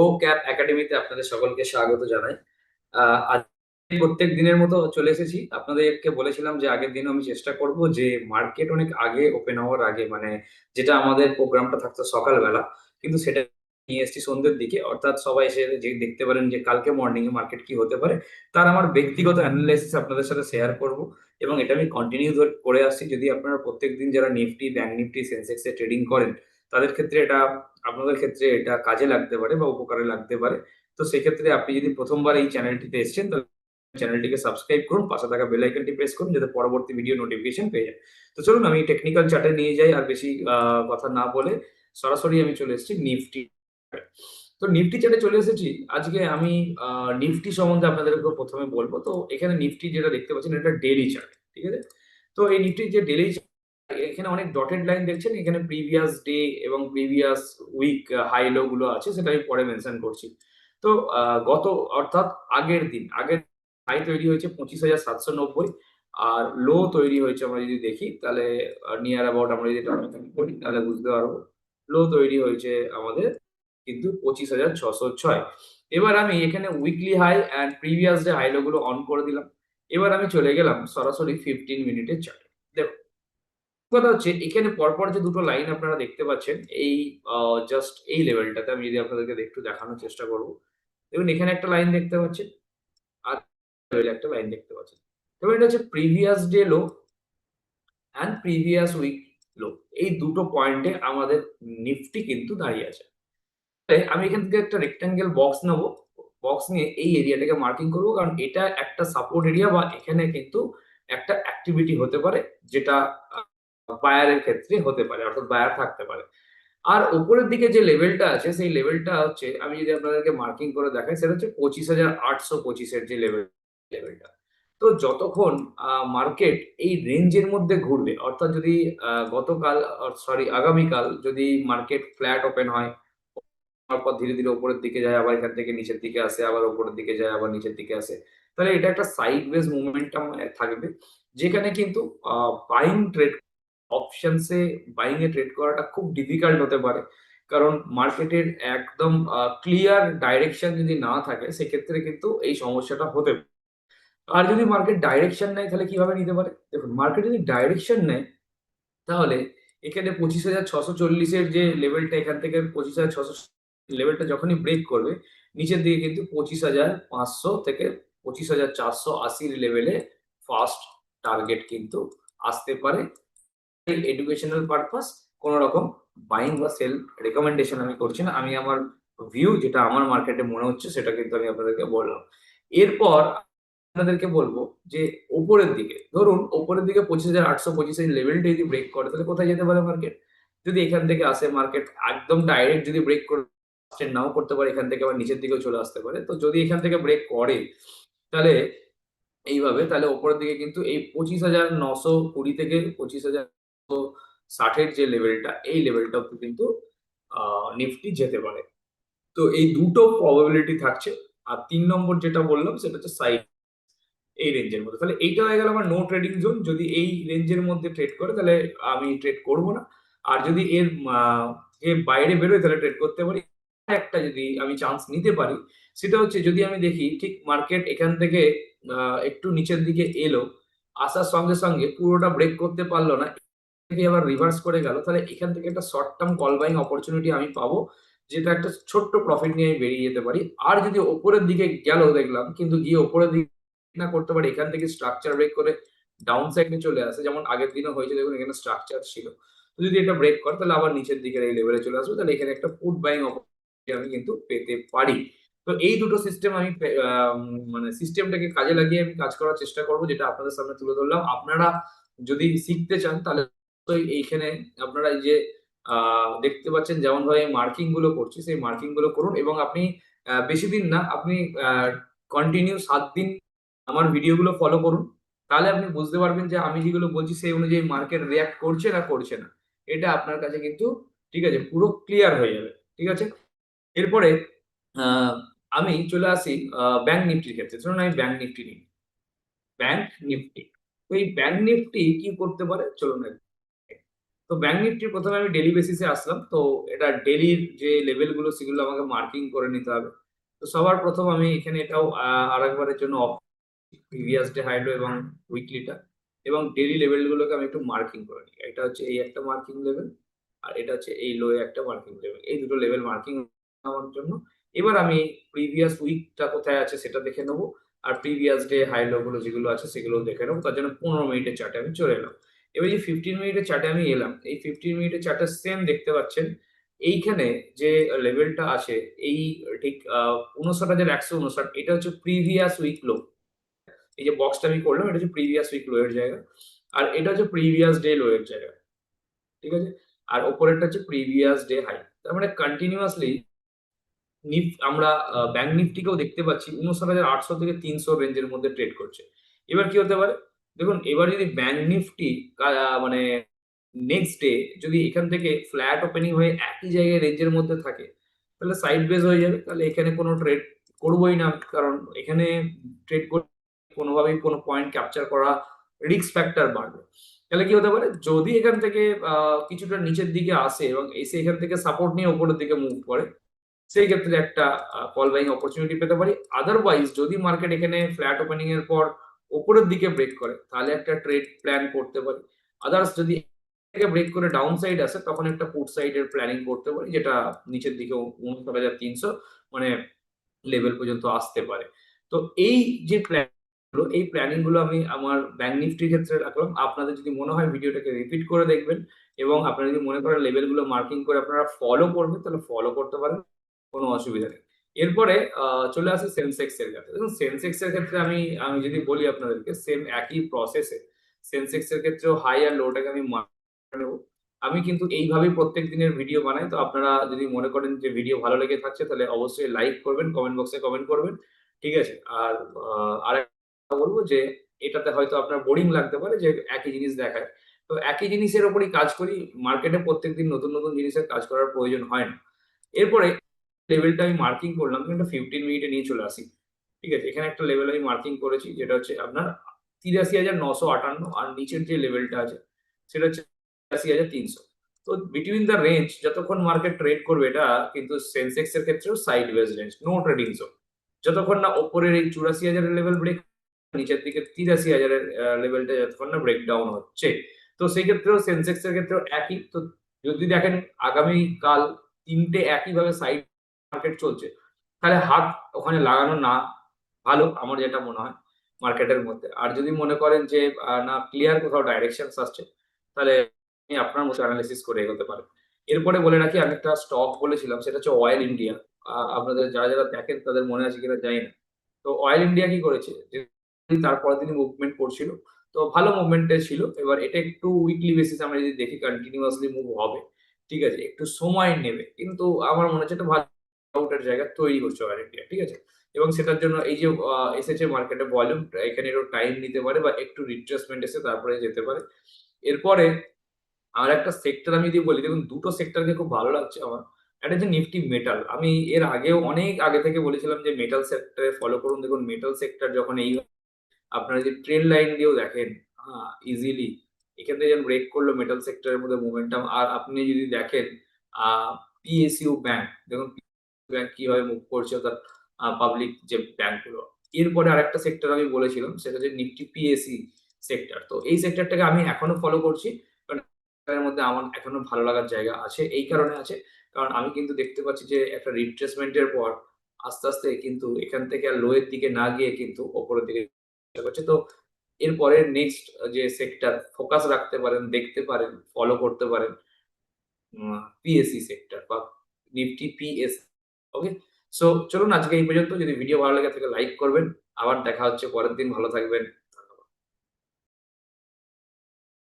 Pro cap একাডেমিতে আপনাদের সকলকে স্বাগত জানাই। প্রত্যেক দিনের মতো চলে এসেছি। আপনাদেরকে বলেছিলাম যে আগের দিন আমি চেষ্টা করব যে মার্কেট অনেক আগে ওপেন হওয়ার আগে মানে যেটা আমাদের প্রোগ্রামটা থাকতো সকালবেলা, কিন্তু সেটা নিয়ে এসেছি সন্ধ্যের দিকে। অর্থাৎ সবাই এসে যে দেখতে পারেন যে কালকে মর্নিং এ মার্কেট কি হতে পারে, তার আমার ব্যক্তিগত অ্যানালাইসিস আপনাদের সাথে শেয়ার করব এবং এটা আমি কন্টিনিউ করে আসছি। যদি আপনারা প্রত্যেক দিন যারা নিফটি ব্যাংক নিফটি সেন্সেক্স এ ট্রেডিং করেন তাদের ক্ষেত্রে এটা, আপনাদের ক্ষেত্রে এটা কাজে লাগতে পারে বা উপকারে লাগতে পারে। তো সেক্ষেত্রে আপনি যদি প্রথমবার এই চ্যানেলটিতে এসেছেন তাহলে চ্যানেলটিকে সাবস্ক্রাইব করুন, পাশে থাকা বেল আইকনটি প্রেস করুন, যাতে পরবর্তী ভিডিও নোটিফিকেশন পেয়ে যায় তো চলুন, আমি টেকনিক্যাল চার্টে নিয়ে যাই, আর বেশি কথা না বলে সরাসরি আমি চলে এসেছি নিফটি তো নিফটি চার্টে চলে এসেছি। আজকে আমি নিফটি সম্বন্ধে আপনাদেরকে প্রথমে বলব। তো এখানে নিফটি যেটা দেখতে পাচ্ছেন, এটা ডেইলি চার্ট, ঠিক আছে? তো এই নিফটি যে ডেইলি এখানে অনেক ডটেড লাইন দেখছেন, এখানে প্রিভিয়াস ডে এবং প্রিভিয়াস উইক হাই লো গুলো আছে, সেটা আমি পরে মেনশন করছি। তো গত, অর্থাৎ আগের দিন, আগের হাই তৈরি হয়েছে পঁচিশ হাজার সাতশো নব্বই, আর লো তৈরি হয়েছে আমরা যদি দেখি, তাহলে নিয়ার অ্যাবাউট আমরা যদি টার্মিনেশন করি, তাহলে বুঝতে পারব। লো তৈরি হয়েছে আমাদের কিন্তু পঁচিশ হাজার ছশো ছয়। এবার আমি এখানে weekly high and previous day high low গুলো অন করে দিলাম। এবার আমি চলে গেলাম সরাসরি ফিফটিন মিনিটের চার্টে কথা হচ্ছে, এখানে পরপর যে দুটো লাইন আপনারা দেখতে পাচ্ছেন, এই জাস্ট এই লেভেলটাতে আমি যদি আপনাদেরকে একটু দেখানোর চেষ্টা করব। দেখুন, এখানে একটা লাইন দেখতে পাচ্ছেন, আর একটা লাইন দেখতে পাচ্ছেন। এবং এটা হচ্ছে previous day low and previous week low এই দুটো পয়েন্টে আমাদের নিফটি কিন্তু দাঁড়িয়ে আছে। আমি এখান থেকে একটা রেক্টাঙ্গেল বক্স নেব। বক্স নিয়ে এই এরিয়াটাকে মার্কিং করব, কারণ এটা একটা সাপোর্ট এরিয়া বা এখানে কিন্তু একটা অ্যাক্টিভিটি হতে পারে, যেটা বায়ারের ক্ষেত্রে হতে পারে, অর্থাৎ বায়ার থাকতে পারে। আর উপরের দিকে যে লেভেলটা আছে, সেই লেভেলটা হচ্ছে, আমি যদি আপনাদেরকে মার্কিং করে দেখাই, সেটা হচ্ছে পঁচিশ হাজার আটশো পঁচিশের যে লেভেল লেভেলটা তো যতক্ষণ মার্কেট এই রেঞ্জের মধ্যে ঘুরবে, অর্থাৎ যদি গতকাল সরি আগামীকাল যদি মার্কেট ফ্ল্যাট ওপেন হয়, তারপর ধীরে ধীরে উপরের দিকে যায়, আবার এখান থেকে নিচের দিকে আসে, আবার উপরের দিকে যায়, আবার নিচের দিকে আসে, তাহলে এটা একটা সাইড ওয়েজ মুভমেন্টাম থাকবে। যেখানে কিন্তু বাইং ট্রেড অপশনসে বাইং এ ট্রেড করাটা খুব ডিফিকাল্ট হতে পারে। কারণ মার্কেটের একদম ক্লিয়ার ডাইরেকশন যদি না থাকে, সেক্ষেত্রে কিন্তু এই সমস্যাটা হতে পারে। আর যদি মার্কেট ডাইরেকশন নেয়, তাহলে কীভাবে নিতে পারে? দেখুন মার্কেট যদি ডাইরেকশন নেয়, তাহলে এখানে পঁচিশ হাজার ছশো চল্লিশের যে লেভেলটা এখান থেকে পঁচিশ হাজার ছশো লেভেলটা যখনই ব্রেক করবে, নিচের দিকে কিন্তু পঁচিশ হাজার পাঁচশো থেকে পঁচিশ হাজার চারশো আশির লেভেলে ফার্স্ট টার্গেট কিন্তু আসতে পারে। এডুকেশনাল পারপাস কোনো রকম বাইং বা সেল রেকমেন্ডেশন আমি করছি না। আমি আমার ভিউ যেটা আমার মার্কেটে মনে হচ্ছে সেটা কিন্তু আমি আপনাদেরকে বললাম। এরপর আপনাদেরকে বলব যে ওপরের দিকে, ধরুন ওপরের দিকে পঁচিশ হাজার আটশো পঁচিশের লেভেলটা যদি ব্রেক করে, তাহলে কোথায় যেতে পারে মার্কেট যদি এখান থেকে আসে মার্কেট একদম ডাইরেক্ট যদি ব্রেক করে নাও করতে পারে, এখান থেকে আবার নিচের দিকেও চলে আসতে পারে। তো যদি এখান থেকে ব্রেক করে, তাহলে এইভাবে, তাহলে ওপরের দিকে কিন্তু এই পঁচিশ হাজার নশো কুড়ি থেকে পঁচিশ হাজার ষাটের যে লেভেলটা এই লেভেলটা কিন্তু নিফটি যেতে পারে। তো এই দুটো প্রবাবিলিটি থাকছে। আর তিন নম্বর যেটা বললাম, সেটা হচ্ছে সাইড এই রেঞ্জের মধ্যে। তাহলে এইটা হয়ে গেল আমার নো ট্রেডিং জোন যদি এই রেঞ্জের মধ্যে ট্রেড করে, তাহলে আমি ট্রেড করব না। আর যদি এর এর বাইরে বেরোয়, তাহলে ট্রেড করতে পারি। একটা যদি আমি চান্স নিতে পারি, সেটা হচ্ছে যদি আমি দেখি, ঠিক মার্কেট এখান থেকে একটু নিচের দিকে এলো, আসার সঙ্গে সঙ্গে পুরোটা ব্রেক করতে পারল না থেকে আবার রিভার্স করে গেল, তাহলে এখান থেকে একটা short term call buying opportunity আমি পাবো, যেটা একটা ছোট্ট প্রফিট নিয়ে আমি বেরিয়ে যেতে পারি। আর যদি ওপরের দিকে গেল দেখলাম, কিন্তু গিয়ে ওপরের দিকে না করতে পারি, এখান থেকে স্ট্রাকচার ব্রেক করে ডাউন সাইডে চলে আসে, যেমন আগের দিনও হয়েছে, দেখুন এখানে স্ট্রাকচার ছিল। যদি এটা ব্রেক করে, তাহলে আবার নিচের দিকের এই লেভেলে চলে আসবে, তাহলে এখানে একটা ফুড বাইং অপরচুনিটি আমি কিন্তু পেতে পারি। তো এই দুটো সিস্টেম আমি মানে সিস্টেমটাকে কাজে লাগিয়ে আমি কাজ করার চেষ্টা করব, যেটা আপনাদের সামনে তুলে ধরলাম। আপনারা যদি শিখতে চান, তাহলে অবশ্যই এইখানে আপনারা এই যে দেখতে পাচ্ছেন যেমন ভাবে মার্কিংগুলো করছি, সেই মার্কিংগুলো করুন এবং আপনি বেশি দিন না, আপনি কন্টিনিউ সাত দিন আমার ভিডিওগুলো ফলো করুন। তাহলে আপনি বুঝতে পারবেন যে আমি যেগুলো বলছি সেই অনুযায়ী মার্কেট রিয়াক্ট করছে না করছে না। এটা আপনার কাছে কিন্তু, ঠিক আছে, পুরো ক্লিয়ার হয়ে যাবে, ঠিক আছে? এরপরে আমি চলে আসি ব্যাংক নিফটির ক্ষেত্রে। চলুন আমি ব্যাংক নিফটি নিই। ব্যাংক নিফটি তো এই ব্যাংক নিফটি কি করতে পারে? চলুন তো ব্যাংক নিফটির প্রথমে আমি ডেলি বেসিসে আসলাম। তো এটা ডেলির যে লেভেলগুলো, সেগুলো আমাকে মার্কিং করে নিতে হবে। তো সবার প্রথম আমি এখানে এটাও আর একবারের জন্য প্রিভিয়াস ডে হাইড্রো এবং উইকলিটা এবং ডেলি লেভেল গুলোকে আমি একটু মার্কিং করে নিই। এটা হচ্ছে এই একটা মার্কিং লেভেল আর এটা হচ্ছে এই লো একটা মার্কিং লেভেল এই দুটো লেভেল মার্কিং আমার জন্য। এবার আমি প্রিভিয়াস উইকটা কোথায় আছে সেটা দেখে নেব। আর প্রিভিয়াস ডে হাই লো গুলো যেগুলো আছে সেগুলো দেখে নেব। তার জন্য পনেরো মিনিটের চার্টে আমি চলে এলাম। এবার যে ফিফটিন মিনিটের চার্টে আমি এলাম। এই ফিফটিন মিনিটের চার্টে সেম দেখতে পাচ্ছেন, এইখানে যে লেভেলটা আছে, এই ঠিক উনষাট হাজার একশো উনষাট, এটা হচ্ছে প্রিভিয়াস উইক লো এই যে বক্সটা আমি করলাম, এটা হচ্ছে প্রিভিয়াস উইক লো এর জায়গা, আর এটা হচ্ছে প্রিভিয়াস ডে লো এর জায়গা। ঠিক আছে? আর ওপরেরটা হচ্ছে প্রিভিয়াস ডে হাই তার মানে কন্টিনিউয়াসলি নিফ আমরা ব্যাংক নিফটিকেও দেখতে পাচ্ছি, উনষাট হাজার আটশো থেকে তিনশো রেঞ্জের মধ্যে ট্রেড করছে। এবার কি হতে পারে? দেখুন, এবার যদি ব্যাংক নিফটি মানে নেক্সট ডে যদি এখান থেকে ফ্ল্যাট ওপেনিং হয়ে একই জায়গায় রেঞ্জের মধ্যে থাকে, তাহলে সাইড বেস হয়ে যাবে। তাহলে এখানে কোনো ট্রেড করবোই না, কারণ এখানে ট্রেড করে কোনোভাবেই কোনো পয়েন্ট ক্যাপচার করা রিস্ক ফ্যাক্টর বাড়বে। তাহলে কি হতে পারে? যদি এখান থেকে কিছুটা নিচের দিকে আসে এবং এসে এখান থেকে সাপোর্ট নিয়ে উপরের দিকে মুভ করে, সেই ক্ষেত্রে একটা কল বাইং অপরচুনিটি পেতে পারি। আদারওয়াইজ যদি মার্কেট এখানে ফ্ল্যাট ওপেনিং এর পর উপরের দিকে ব্রেক করে, তাহলে একটা ট্রেড প্ল্যান করতে পারি। আদার্স যদি ব্রেক করে ডাউন সাইড আসে, তখন একটা পুট সাইডের প্ল্যানিং করতে পারি, যেটা নিচের দিকে উনষাট হাজার তিনশো মানে লেভেল পর্যন্ত আসতে পারে। তো এই যে প্ল্যান এই প্ল্যানিংগুলো আমি আমার ব্যাংক নিফটির ক্ষেত্রে রাখলাম। আপনাদের যদি মনে হয় ভিডিওটাকে রিপিট করে দেখবেন, এবং আপনারা যদি মনে করেন লেভেলগুলো মার্কিং করে আপনারা ফলো করবেন, তাহলে ফলো করতে পারেন, কোনো অসুবিধা নেই। এরপরে চলে আসে সেন্সেক্স এর ক্ষেত্রে। দেখুন সেন্সেক্স এর ক্ষেত্রে আমি আমি যদি বলি আপনাদেরকে সেম একই প্রসেসে সেন্সেক্স এর ক্ষেত্রেও হাই আর লোটাকে আমি নেব। আমি কিন্তু এইভাবেই প্রত্যেক দিনের ভিডিও বানাই, তো আপনারা যদি মনে করেন যে ভিডিও ভালো লেগে থাকছে, তাহলে অবশ্যই লাইক করবেন কমেন্ট বক্সে কমেন্ট করবেন, ঠিক আছে? আর আর বলব যে, এটাতে হয়তো আপনার বোরিং লাগতে পারে যে একই জিনিস দেখায়। তো একই জিনিসের ওপরই কাজ করি মার্কেটে প্রত্যেকদিন নতুন নতুন জিনিসের কাজ করার প্রয়োজন হয় না। এরপরে লেভেলটা আমি মার্কিং করলাম কিন্তু ফিফটিন মিনিটে নিয়ে চলে আসি। ঠিক আছে? এখানে একটা লেভেল আমি মার্কিং করেছি, যেটা হচ্ছে আপনার তিরাশি হাজার নশো আটান্ন আর নিচের যে লেভেলটা আছে, সেটা হচ্ছে তিরাশি হাজার তিনশো। তো বিটুইন দ্য রেঞ্জ যতক্ষণ মার্কেট ট্রেড করবে, এটা কিন্তু সেন্সেক্স এর ক্ষেত্রেও sideways range no trading zone যতক্ষণ না ওপরের এই চুরাশি হাজারের লেভেল ব্রেক নিচের দিকে তিরাশি হাজারের লেভেলটা যতক্ষণ না ব্রেকডাউন হচ্ছে। তো সেই ক্ষেত্রেও সেন্সেক্স এর ক্ষেত্রেও একই। তো যদি দেখেন আগামী কাল তিনটে একইভাবে সাইড মার্কেট চলছে। তাহলে হাত ওখানে লাগানো না ভালো, আমার যেটা মনে হয় মার্কেটের মধ্যে। আর যদি মনে করেন যে না ক্লিয়ার কোথাও ডাইরেকশন আসছে, তাহলে আপনি আপনার মতো অ্যানালিসিস করে এগোতে পারেন এরপরে বলে রাখি, আমি একটা স্টক বলেছিলাম, সেটা হচ্ছে অয়েল ইন্ডিয়া আপনাদের যারা যারা দেখেন তাদের মনে আছে কিনা জানি না। তো অয়েল ইন্ডিয়া কি করেছে? তারপরের দিনই মুভমেন্ট করছিল, তো ভালো মুভমেন্টে ছিল। এবার এটা একটু উইকলি বেসিস আমরা যদি দেখি কন্টিনিউয়াসলি মুভ হবে, ঠিক আছে? একটু সময় নেবে, কিন্তু আমার মনে হচ্ছে একটা ভালো আউটের জায়গা তৈরি হচ্ছে অয়েল ইন্ডিয়া ঠিক আছে? এবং সেটার জন্য এই যে এসেছে মার্কেটে ভলিউম এখানে একটু টাইম নিতে পারে বা একটু রিট্রেসমেন্ট এসে তারপরে যেতে পারে। এরপরে আর একটা সেক্টর আমি যদি বলি, দেখুন দুটো সেক্টরকে খুব ভালো লাগছে আমার। একটা হচ্ছে নিফটি মেটাল আমি এর আগেও অনেক আগে থেকে বলেছিলাম যে মেটাল সেক্টরে ফলো করুন। দেখুন মেটাল সেক্টর যখন এই আপনারা যে ট্রেন লাইন দিয়েও দেখেন হ্যাঁ ইজিলি এখান থেকে যেন ব্রেক করল মেটাল সেক্টরের মধ্যে মোমেন্টাম আর আপনি যদি দেখেন পিএসইউ ব্যাংক দেখুন ব্যাংক কীভাবে মুভ করছে অর্থাৎ পাবলিক যে ব্যাংকগুলো এরপরে আরেকটা সেক্টর আমি বলেছিলাম, সেটা হচ্ছে নিফটি পিএসি সেক্টর তো এই সেক্টরটাকে আমি এখনও ফলো করছি, কারণ মধ্যে আমার এখনও ভালো লাগার জায়গা আছে, এই কারণে আছে। কারণ আমি কিন্তু দেখতে পাচ্ছি যে একটা রিট্রেসমেন্টের পর আস্তে আস্তে কিন্তু এখান থেকে আর লোয়ের দিকে না গিয়ে কিন্তু ওপরের দিকে করছে তো এরপরে নেক্সট যে সেক্টর ফোকাস রাখতে পারেন, দেখতে পারেন ফলো করতে পারেন পিএসসি সেক্টর বা নিফটি পিএস ওকে সো চলুন আজকে এই পর্যন্ত। যদি ভিডিও ভালো লাগে থাকে লাইক করবেন। আবার দেখা হচ্ছে পরের দিন। ভালো থাকবেন।